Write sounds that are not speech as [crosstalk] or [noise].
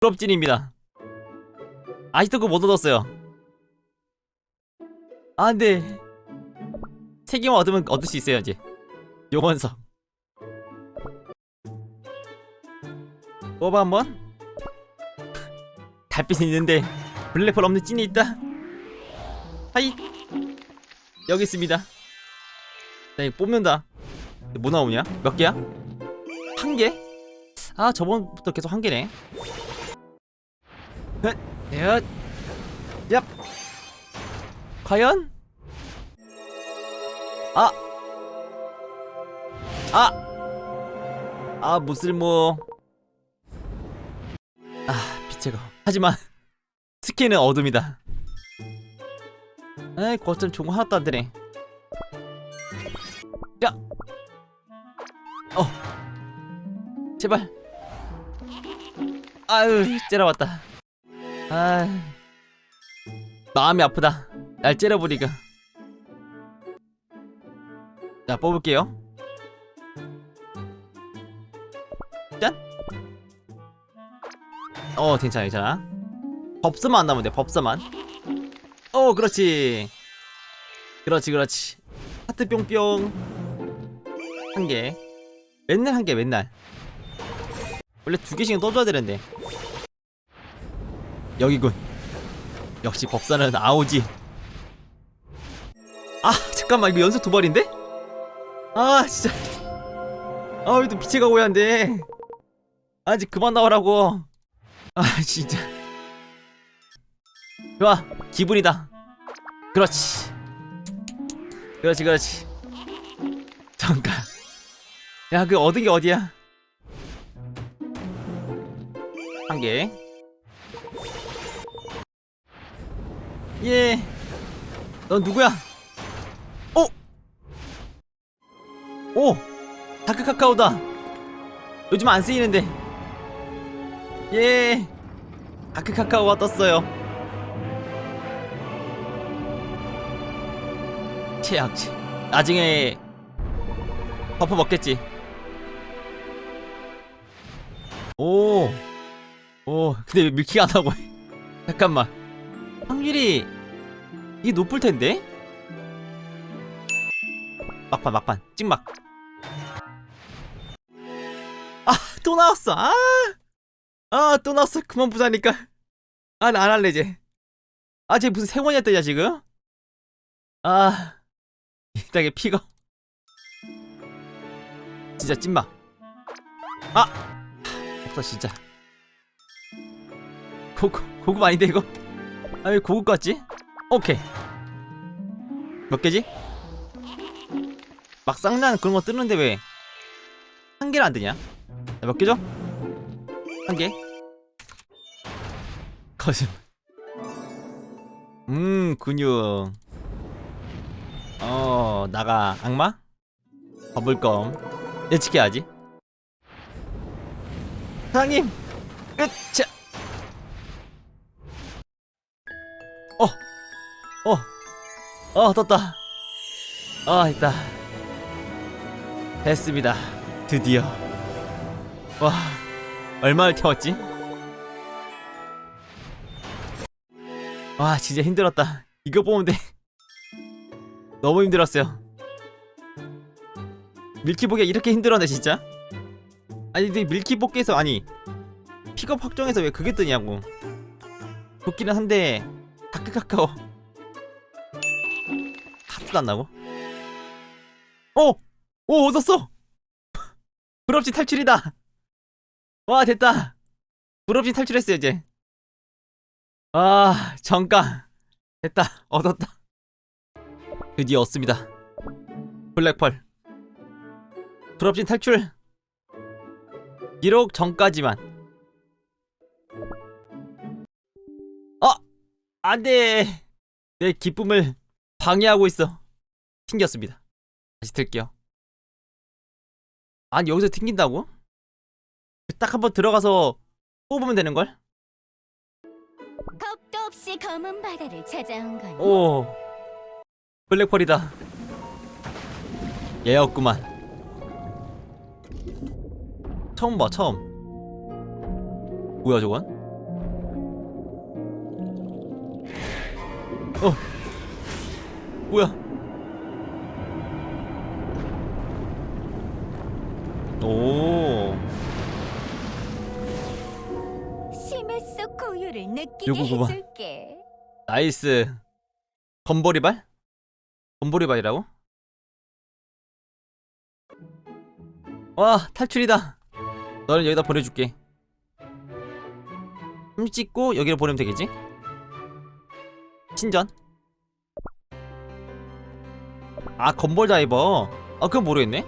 부럽진입니다. 아직도 그거 못 얻었어요. 아, 근데 세 개만 얻으면 얻을 수 있어요 이제. 용원석. 뽑아 한번. [laughs] 달빛이 있는데 블랙홀 없는 찐이 있다. 하이. 여기 있습니다. 자, 이거 뽑는다. 뭐 나오냐? 몇 개야? 한 개? 아, 저번부터 계속 한 개네. 넷, 넷, 얍. 과연? 아, 아, 아, 무슬모. 아, 빛의 거. 하지만 [laughs] 스킨은 어둠이다. 에이, 거점 종고 하나도 안 되네. 야, 어, 제발. 아유, 째려봤다. 아, 마음이 아프다. 날 째려보니까. 자, 뽑을게요. 짠. 어, 괜찮아, 괜찮아. 법사만 안 나오면 돼, 법사만. 어, 그렇지. 그렇지, 그렇지. 하트 뿅뿅. 한 개. 맨날 한 개, 맨날. 원래 두 개씩은 떠줘야 되는데. 여기군. 역시 법사는 아오지. 아, 잠깐만, 이거 연속 두 발인데? 아, 진짜. 아, 왜 또 빛의 가고야 한데? 아, 이제 그만 나오라고. 아, 진짜. 좋아, 기분이다. 그렇지. 그렇지, 그렇지. 잠깐. 야, 그 얻은 게 어디야? 한 개. 예. 넌 누구야? 오! 오! 다크 카카오다. 요즘 안 쓰이는데. 예. 다크 카카오가 떴어요. 최악치. 나중에 버프 먹겠지. 오. 오, 근데 왜 밀키가 안 나고? 잠깐만. 확률이 이게 높을 텐데? 막판 막판 찍막. 아, 또 나왔어. 아. 아, 또 나왔어. 그만 보자니까. 아, 나안 할래 이제. 아, 쟤 무슨 생원이야 뜨냐 지금? 아. 이따게 피가 진짜 찐막. 아. 없어 진짜. 고급 고급 아닌데 이거? 아 왜 고급 같지? 오케이. 몇 개지? 막 쌍난 그런 거 뜨는데 왜 한 개를 안 뜨냐? 자, 몇 개죠? 한 개. 거짓. 음 근육. 어 나가 악마? 버블검 예측해야지. 사장님, 으차. 어, 어, 어, 떴다. 아, 있다. 됐습니다. 드디어. 와, 얼마를 태웠지? 와, 진짜 힘들었다. 이거 보면 돼. [laughs] 너무 힘들었어요. 밀키보기가 이렇게 힘들었네, 진짜. 아니, 근데 밀키보기에서, 아니, 픽업 확정해서 왜 그게 뜨냐고. 좋기는 한데, 다크 카카오. 하트도 안 나고? 오! 오 얻었어! [laughs] 불없이 탈출이다! 와 됐다! 불없이 탈출했어요 이제 아 정가 됐다 얻었다 드디어 얻습니다 블랙펄 불없이 탈출 비록 전까지만 안돼 내 기쁨을 방해하고 있어. 튕겼습니다. 다시 틀게요. 아니 여기서 튕긴다고? 딱 한번 들어가서 뽑으면 되는 걸? 겁도 없이 검은 바다를 찾아온 건오 블랙펄이다. 얘였구만. 처음 봐 처음. 뭐야 저건? 어 뭐야 오 심해 속 고유를 느끼게 요거구만. 해줄게. 나이스 건보리발? 건보리발이라고? 와 탈출이다 너를 여기다 보내줄게 힘 찍고 여기로 보내면 되겠지? 신전? 아 건볼 다이버. 아 그건 모르겠네